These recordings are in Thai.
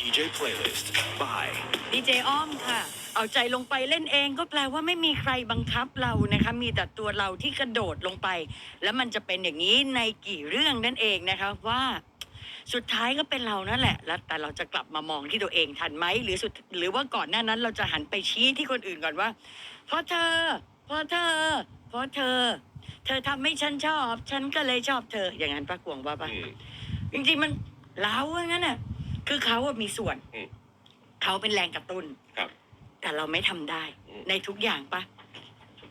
DJ playlist by ดีเจอ้อมค่ะ เอาใจลงไปเล่นเองก็แปลว่าไม่มีใครบังคับเรานะคะ มีแต่ตัวเราที่กระโดดลงไป แล้วมันจะเป็นอย่างนี้ในกี่เรื่องนั่นเองนะคะว่าสุดท้ายก็เป็นเรานั่นแหละ แล้วแต่เราจะกลับมามองที่ตัวเองทันไหมหรือสุดหรือว่าก่อนหน้านั้นเราจะหันไปชี้ที่คนอื่นก่อนว่าเพราะเธอเพราะเธอเพราะเธอ เธอทำให้ฉันชอบ ฉันก็เลยชอบเธอ อย่างนั้นป้ากวงว่าปะ อืม จริงๆมันเราว่างั้นน่ะ คือเขาอะมีส่วน อืม เขาเป็นแรงกระตุ้น ครับ แต่เราไม่ทำได้ อืม ในทุกอย่างปะ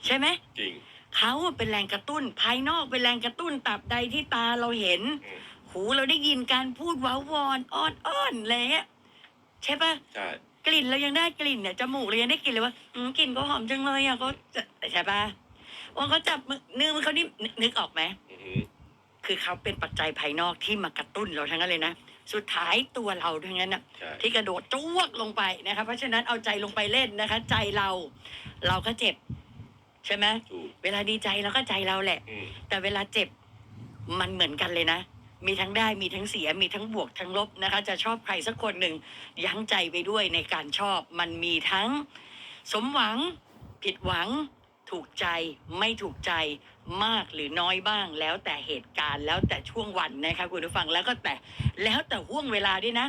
ใช่ไหม จริง เขาอะเป็นแรงกระตุ้น ภายนอกเป็นแรงกระตุ้นตับใดที่ตาเราเห็น อืม หูเราได้ยินการพูดว้าวอนอ้อนอ้อนอะไรเงี้ยใช่ปะใช่ กลิ่นเรายังได้กลิ่นเนี่ยจมูกเรายังได้กลิ่นเลยว่าอืมกลิ่นก็หอมจังเลยอะเขาจะใช่ปะว่าเขาจับมือเนื้อมันเขานี่นึกนึกออกไหม อือหือคือเขาเป็นปัจจัยภายนอกที่มากระตุ้นเราทั้งนั้นเลยนะ สุดท้ายตัวเราทั้งนั้นนะใช่ ที่กระโดดจ้วกลงไปนะคะเพราะฉะนั้นเอาใจลงไปเล่นนะคะ ใจเราเราก็เจ็บ ใช่ไหมถูกเวลาดีใจเราก็ใจเราแหละ อืมแต่เวลาเจ็บมันเหมือนกันเลยนะ มีทั้งได้มีทั้งเสียมีทั้งบวกทั้งลบนะคะ จะชอบใครสักคนหนึ่งยั้งใจไปด้วยในการชอบ มันมีทั้ง สมหวัง ผิดหวัง ถูกใจไม่ถูกใจ มากหรือน้อยบ้าง แล้วแต่เหตุการณ์แล้วแต่ช่วงวันนะคะคุณผู้ฟังแล้วก็แต่แล้วแต่ห่วงเวลาด้วยนะ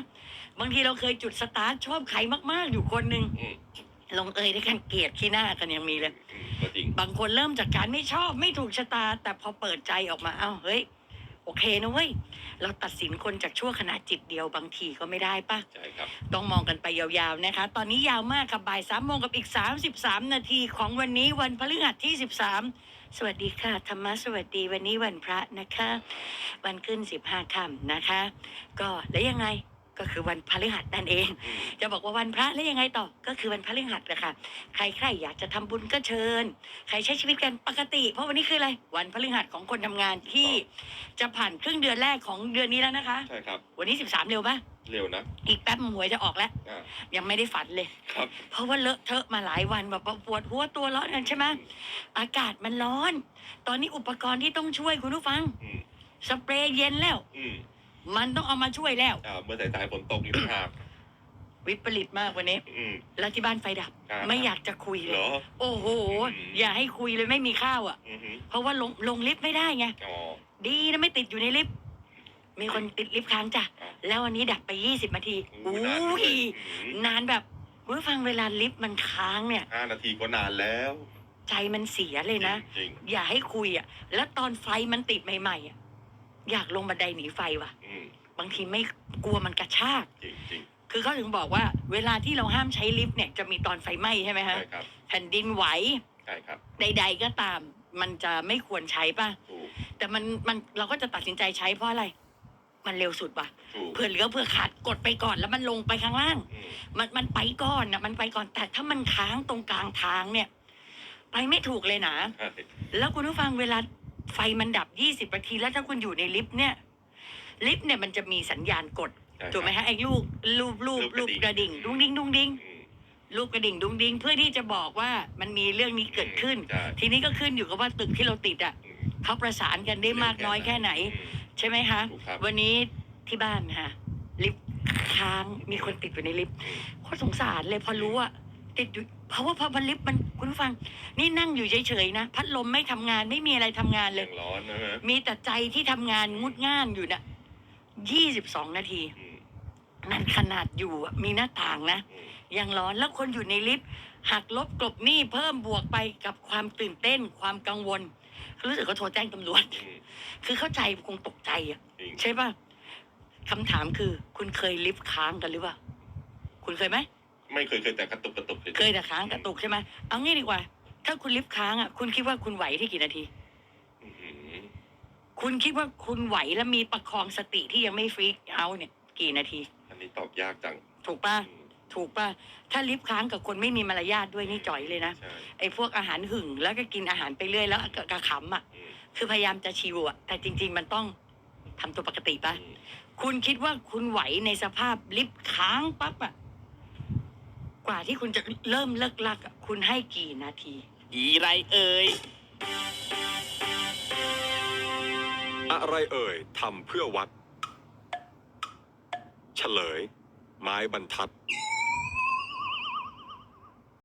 บางทีเราเคยจุดสตาร์ทชอบใครมาก ๆ อยู่คนหนึ่งอืมลงเอยด้วยกันเกลียดขี้หน้ากันยังมีเลยอืมก็จริงบางคนเริ่มจากการไม่ชอบไม่ถูกชะตา แต่พอเปิดใจออกมาเอ้าเฮ้ยโอเคนะเว้ย เราตัดสินคนจากชั่วขณะจิตเดียวบางทีก็ไม่ได้ปะใช่ครับ ต้องมองกันไปยาวๆนะคะ ตอนนี้ยาวมากค่ะบ่ายสามโมงกับอีก33นาทีของวันนี้วันพฤหัสที่13ส สวัสดีค่ะ ธรรมะสวัสดีวันนี้วันพระนะคะ วันขึ้นสิบห้าค่ำนะคะ ก็แล้วยังไง ก็คือวันพฤหัสนั่นเองอืมจะบอกว่าวันพระแล้วยังไงต่อก็คือวันพฤหัสนะคะใครใครอยากจะทำบุญก็เชิญ ใครใช้ชีวิตกันปกติ เพราะวันนี้คืออะไรวันพฤหัสของคนทำงานที่จะผ่านครึ่งเดือนแรกของเดือนนี้แล้วนะคะใช่ครับวันนี้13เร็วปะเร็วนะอีกแป๊บหวยจะออกแล้วอ่ายังไม่ได้ฝันเลยครับ เพราะว่าเลอะเทอะมาหลายวันแบบว่าปวดหัวตัวร้อนกันใช่ไหมอากาศมันร้อน ตอนนี้อุปกรณ์ที่ต้องช่วยคุณผู้ฟังอืมสเปรย์เย็นแล้วอื มมันต้องเอามาช่วยแล้ว อ่าเมื่อสายๆฝนตกอีกต่างหากวิปริตมากวันนี้ อืม แล้วที่บ้านไฟดับ อ่า ไม่อยากจะคุยเลเหรย อ โอ้โห อืม อย่าให้คุยเลยไม่มีข้าวอะ อือหือเพราะว่าลงลงลิฟต์ไม่ได้ไง อ๋อ ดีนะไม่ติดอยู่ในลิฟต์ มีคนติดลิฟต์ค้างจ้ะ อ่า แล้ววันนี้ดับไปยี่สิบนาทีอู้อุ้นานด้วยยอืมนานแบบคุณผู้ฟังเวลาลิฟต์มันค้างเนี่ย ห้านาทีก็นานแล้วใจมันเสียเลยนะ จริงอย่าให้คุยอะ แล้วตอนไฟมันติดใหม่ๆอะ อยากลงบันไดหนีไฟว่ะๆอืมบางทีไม่กลัวมันกระชาก จริงจริงคือเขาถึงบอกว่า เวลาที่เราห้ามใช้ลิฟต์เนี่ยจะมีตอนไฟไหม้ใช่ไหมๆฮะใช่ครับแผ่นดินไหวใช่ครับใด ๆ ก็ตาม มันจะไม่ควรใช้ป่ะ ถูกแต่มันมันเราก็จะตัดสินใจใช้เพราะอะไร มันเร็วสุดว่ะถูกเพื่อเหลือเพื่อขาดกดไปก่อนแล้วมันลงไปข้างล่าง อืมมันมันไปก่อนนะมันไปก่อนแต่ถ้ามันค้างตรงกลางทางเนี่ย ไปไม่ถูกเลยนะ ใช่แล้วคุณผู้ฟังเวลา ไฟมันดับยี่สิบนาทีแล้วถ้าคุณอยู่ในลิฟต์เนี่ย ลิฟต์เนี่ยมันจะมีสัญญาณกดใช่ครับถูกไหมฮะไอ้ลูกลูบลูบลูลูบบกกระระดิ่ดิ่งงดุ้งดิ้งดุ้งดิ้งอืมลูกกระดิ่งดุ้งดิ้งเพื่อที่จะบอกว่ามันมีเรื่องนี้เกิดขึ้นใช่ทีนี้ก็ขึ้นอยู่กับว่าตึกที่เราติดอะอืมเขาประสานกันได้มากน้อยแค่ไหนอืมใช่ไหมคะถูกครับวันนี้ที่บ้านค่ะลิฟต์ค้างมีคนติดอยู่ในลิฟต์อืมโคตรสงสารเลยพอรู้อะติดอยู่ เพราะว่าพอมันลิฟต์มันคุณผู้ฟัง นี่นั่งอยู่เฉยๆนะ พัดลมไม่ทำงานไม่มีอะไรทำงานเลยยังร้อนนะฮะมีแต่ใจที่ทำงานงุดง่านอยู่น่ะยี่สิบสองนาที อืมนั่นขนาดอยู่อะมีหน้าต่างนะ อืมยังร้อนแล้วคนอยู่ในลิฟต์หักลบกลบหนี้เพิ่มบวกไปกับความตื่นเต้น ความกังวลรู้สึกเขาโทรแจ้งตำรวจ อืมคือเข้าใจคงตกใจอะ จริงใช่ป่ะคำถามคือ คุณเคยลิฟต์ค้างกันหรือเปล่า คุณเคยไหม ไม่เคยเคยแต่กระตุกกระตุกฉๆเคยแต่ค้างกระตุกใช่ไหมเอางี้ดีกว่า ถ้าคุณลิฟต์ค้างอะคุณคิดว่าคุณไหวที่กี่นาทีอื้อหือคุณคิดว่าคุณไหวและมีประคองสติที่ยังไม่ฟรีกเอาท์เนี่ย กี่นาที อันนี้ตอบยากจัง ถูกป่ะอืมถูกป่ะ ถ้าลิฟต์ค้างกับคนไม่มีมารยาทด้วยนี่จ่อยเลยนะใช่ไอ้พวกอาหารหึงแล้วก็กินอาหารไปเรื่อยแล้วก็กระขำอะอืมคือพยายามจะชิวอะ แต่จริง ๆ มันต้องทำตัวปกติป่ะอืมคุณคิดว่าคุณไหวในสภาพลิฟต์ค้างปั๊บอะก ว่าที่คุณจะเริ่มเลิกลักอะคุณให้กี่นาที อีไรเอ่ย อะไรเอ่ยทำเพื่อวัด เฉลย ไม้บรรทัด